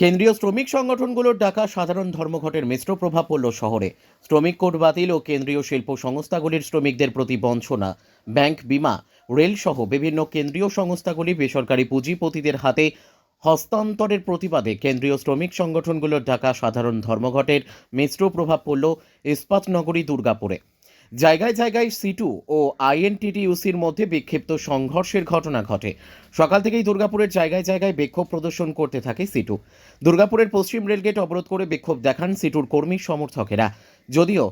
কেন্দ্রীয় শ্রমিক সংগঠনগুলোর ডাকা সাধারণ ধর্মঘটের মিশ্র প্রভাব পড়ল শহরে। শ্রমিক কোড বাতিল ও কেন্দ্রীয় শিল্প সংস্থাগুলির শ্রমিকদের প্রতি বঞ্চনা, ব্যাংক বিমা, রেল সহ বিভিন্ন কেন্দ্রীয় সংস্থাগুলি বেসরকারি পুঁজিপতিদের হাতে হস্তান্তরের প্রতিবাদে কেন্দ্রীয় শ্রমিক সংগঠনগুলোর ডাকা সাধারণ ধর্মঘটের মিশ্র প্রভাব পড়ল ইস্পাতনগরী দুর্গাপুরে। জায়গায় জায়গায় সিটু ও আইএনটিটিইউসির মধ্যে বিক্ষিপ্ত সংঘর্ষের ঘটনা ঘটে। সকাল থেকেই দুর্গাপুরের জায়গায় জায়গায় বিক্ষোভ প্রদর্শন করতে থাকে সিটু দুর্গাপুরের পশ্চিম রেলগেট অবরোধ করে বিক্ষোভ দেখান সিটুর কর্মী সমর্থকেরা। যদিও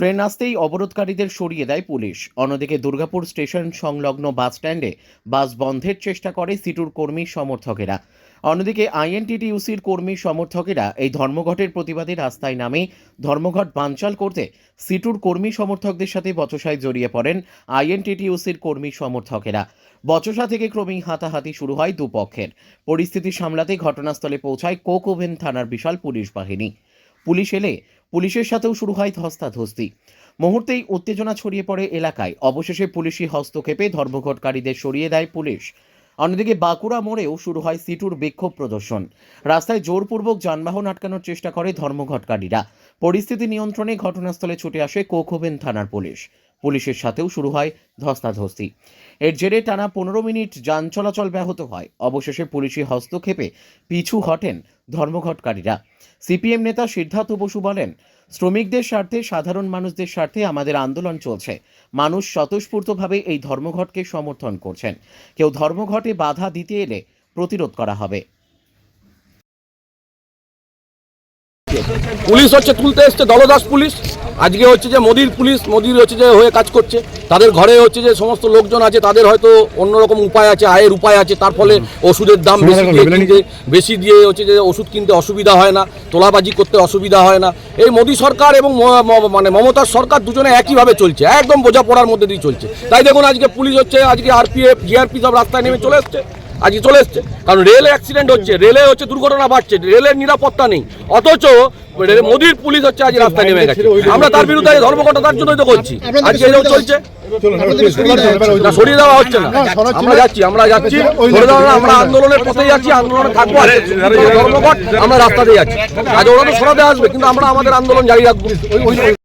ট্রেন আসতেই অবরোধকারীদের সরিয়ে দেয় পুলিশ। অন্যদিকে দুর্গাপুর স্টেশন সংলগ্ন বাস স্ট্যান্ডে বাস বন্ধের চেষ্টা করে সিটুর কর্মী সমর্থকেরা। অন্যদিকে আইএনটিটিইউসির কর্মী সমর্থকেরা এই ধর্মঘটের প্রতিবাদে রাস্তায় নামে ধর্মঘট বানচাল করতে সিটুর কর্মী সমর্থকদের সাথে বচসায় জড়িয়ে পড়েন আইএনটিটিইউসির কর্মী সমর্থকেরা। বচসা থেকে ক্রমেই হাতাহাতি শুরু হয় দুপক্ষের। পরিস্থিতি সামলাতে ঘটনাস্থলে পৌঁছায় কোক ওভেন থানার বিশাল পুলিশ বাহিনী। পুলিশ এলে পুলিশের সাথেও শুরু হয় ধস্তাধস্তি। মুহূর্তেই উত্তেজনা ছড়িয়ে পড়ে এলাকায়। অবশেষে পুলিশি হস্তক্ষেপে ধর্মঘটকারীদের সরিয়ে দেয় পুলিশ। অন্যদিকে বাঁকুড়া মোড়েও শুরু হয় সিটুর বিক্ষোভ প্রদর্শন। রাস্তায় জোরপূর্বক যানবাহন আটকানোর চেষ্টা করে ধর্মঘটকারীরা। পরিস্থিতি নিয়ন্ত্রণে ঘটনাস্থলে ছুটে আসে কোকোভেন থানার পুলিশ। পুলিশের সাথেও শুরু হয় ধস্তাধস্তি। এর জেরে টানা পনেরো মিনিট যান চলাচল ব্যাহত হয়। অবশেষে পুলিশি হস্তক্ষেপে পিছু হটেন ধর্মঘটকারীরা। সিপিএম নেতা সিদ্ধার্থ বসু বলেন, শ্রমিকদের স্বার্থে, সাধারণ মানুষদের স্বার্থে আমাদের আন্দোলন চলছে। মানুষ স্বতঃস্ফূর্তভাবে এই ধর্মঘটকে সমর্থন করছেন। কেউ ধর্মঘটে বাধা দিতে এলে প্রতিরোধ করা হবে। পুলিশ হচ্ছে তুলতে এসছে দলদাস পুলিশ। আজকে হচ্ছে যে মোদির পুলিশ মোদির হচ্ছে যে হয়ে কাজ করছে তাদের ঘরে হচ্ছে যে সমস্ত লোকজন আছে তাদের হয়তো অন্যরকম উপায় আছে আয়ের উপায় আছে তার ফলে ওষুধের দাম বেশি দিয়ে কিনতে বেশি দিয়ে হচ্ছে যে ওষুধ কিনতে অসুবিধা হয় না তোলাবাজি করতে অসুবিধা হয় না। এই মোদী সরকার এবং মানে মমতার সরকার দুজনে একইভাবে চলছে একদম বোঝাপড়ার মধ্যে দিয়ে চলছে। তাই দেখুন আজকে পুলিশ হচ্ছে আজকে আরপিএফ জিআরপি সব রাস্তায় নেমে চলে এসছে। আজকে চলে এসছে। কারণ রেলে অ্যাক্সিডেন্ট হচ্ছে রেলে হচ্ছে দুর্ঘটনা বাড়ছে রেলের নিরাপত্তা নেই। অথচ মোদির পুলিশ হচ্ছে আজ রাস্তায় নেমে গেছে। আমরা তার বিরুদ্ধে ধর্মঘট তার জন্যই তো করছি। আজকে এরকম চলছে। না সরিয়ে দেওয়া হচ্ছে না। আমরা যাচ্ছি আমরা যাচ্ছি। দেওয়া আমরা আন্দোলনের পথে যাচ্ছি আন্দোলনে থাকব আর ধর্মঘট আমরা রাস্তাতে যাচ্ছি। আজ ওরা তো সরাতে আসবে কিন্তু আমরা আমাদের আন্দোলন জারি রাখব।